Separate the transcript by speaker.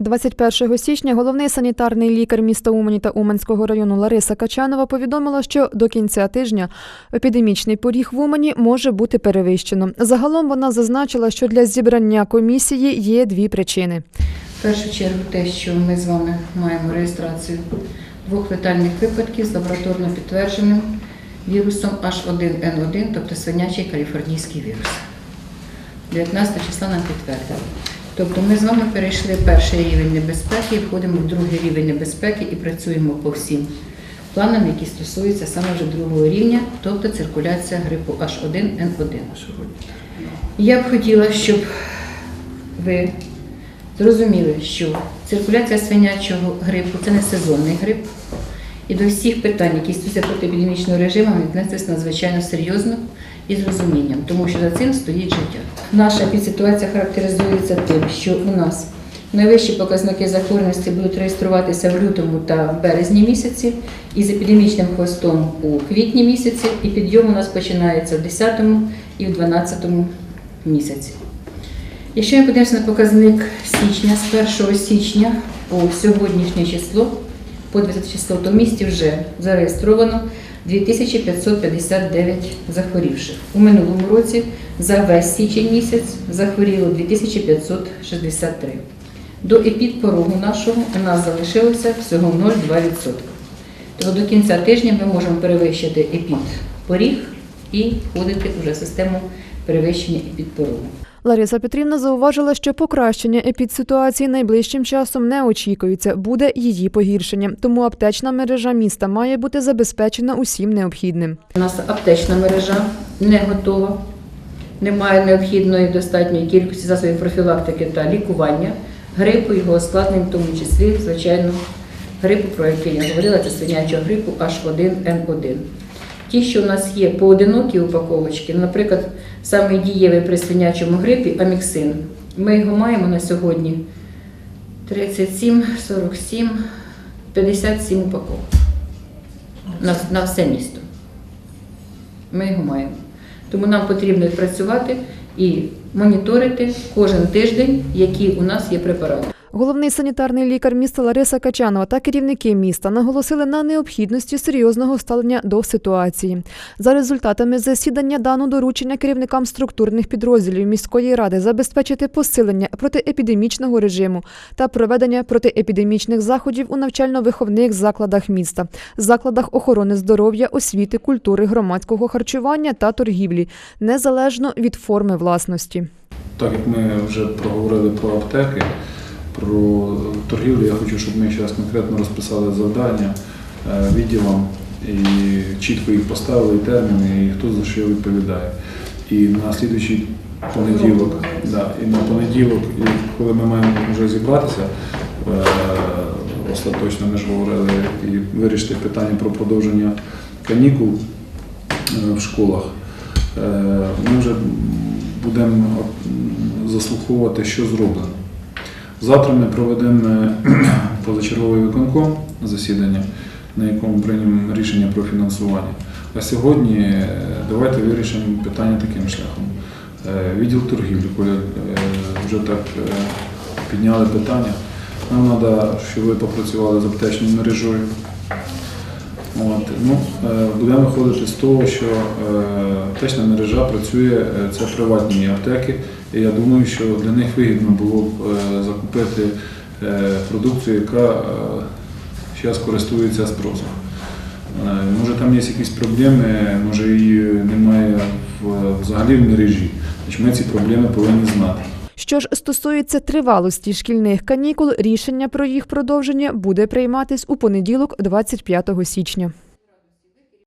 Speaker 1: 21 січня головний санітарний лікар міста Умані та Уманського району Лариса Качанова повідомила, що до кінця тижня епідемічний поріг в Умані може бути перевищено. Загалом вона зазначила, що для зібрання комісії є дві причини.
Speaker 2: В першу чергу те, що ми з вами маємо реєстрацію двох летальних випадків з лабораторно підтвердженим вірусом H1N1, тобто свинячий каліфорнійський вірус. 19 числа нам підтвердили. Тобто ми з вами перейшли перший рівень небезпеки, входимо в другий рівень небезпеки і працюємо по всім планам, які стосуються саме вже другого рівня, тобто циркуляція грипу H1N1. Я б хотіла, щоб ви зрозуміли, що циркуляція свинячого грипу це не сезонний грип. І до всіх питань, які стосуються протиепідемічного режиму, віднестись надзвичайно серйозно і з розумінням, тому що за цим стоїть життя. Наша підситуація характеризується тим, що у нас найвищі показники захворюваності будуть реєструватися в лютому та в березні місяці, і з епідемічним хвостом у квітні місяці, і підйом у нас починається в 10 і в 12 місяці. Якщо ми подивимося на показник січня, з 1 січня по сьогоднішнє число, по 20 число, то в місті вже зареєстровано 2559 захворівших. У минулому році за весь січень місяць захворіло 2563. До епідпорогу нашого у нас залишилося всього 0,2%. Тобто до кінця тижня ми можемо перевищити епідпоріг і входити вже в систему перевищення епідпорогу.
Speaker 1: Лариса Петрівна зауважила, що покращення епідситуації найближчим часом не очікується, буде її погіршення. Тому аптечна мережа міста має бути забезпечена усім необхідним.
Speaker 2: У нас аптечна мережа не готова, немає необхідної достатньої кількості засобів профілактики та лікування грипу, його ускладнень, в тому числі, звичайно, грипу, про який я говорила, це свинячого грипу H1N1. Ті, що у нас є поодинокі упаковочки, наприклад, саме дієвий при свинячому грипі аміксин. Ми його маємо на сьогодні 37, 47, 57 упаковок на, на все місто. Ми його маємо. Тому нам потрібно працювати і моніторити кожен тиждень, які у нас є препарати.
Speaker 1: Головний санітарний лікар міста Лариса Качанова та керівники міста наголосили на необхідності серйозного ставлення до ситуації. За результатами засідання дано доручення керівникам структурних підрозділів міської ради забезпечити посилення протиепідемічного режиму та проведення протиепідемічних заходів у навчально-виховних закладах міста, закладах охорони здоров'я, освіти, культури, громадського харчування та торгівлі, незалежно від форми власності.
Speaker 3: Так як ми вже проговорили про аптеки, про торгівлю, я хочу, щоб ми зараз конкретно розписали завдання е, відділам і чітко їх поставили, і терміни, і хто за що відповідає. І на слідуючий понеділок, да, і на понеділок, коли ми маємо вже зібратися, е, остаточно ми ж говорили і вирішити питання про продовження канікул е, в школах. Ми вже будемо заслуховувати, що зроблено. Завтра ми проведемо позачерговий виконком засідання, на якому приймемо рішення про фінансування. А сьогодні е, давайте вирішимо питання таким шляхом. Е, Відділ торгівлі, коли е, вже так підняли питання. Нам треба, щоб ви попрацювали з аптечною мережею. От, ну, будемо виходити з того, що аптечна мережа працює, це приватні аптеки, я думаю, що для них вигідно було б е, закупити е, продукцію, яка зараз користується спросом. Е, Може там є якісь проблеми, може її немає взагалі в мережі. Ми ці проблеми повинні знати.
Speaker 1: Що ж стосується тривалості шкільних канікул, рішення про їх продовження буде прийматись у понеділок, 25 січня.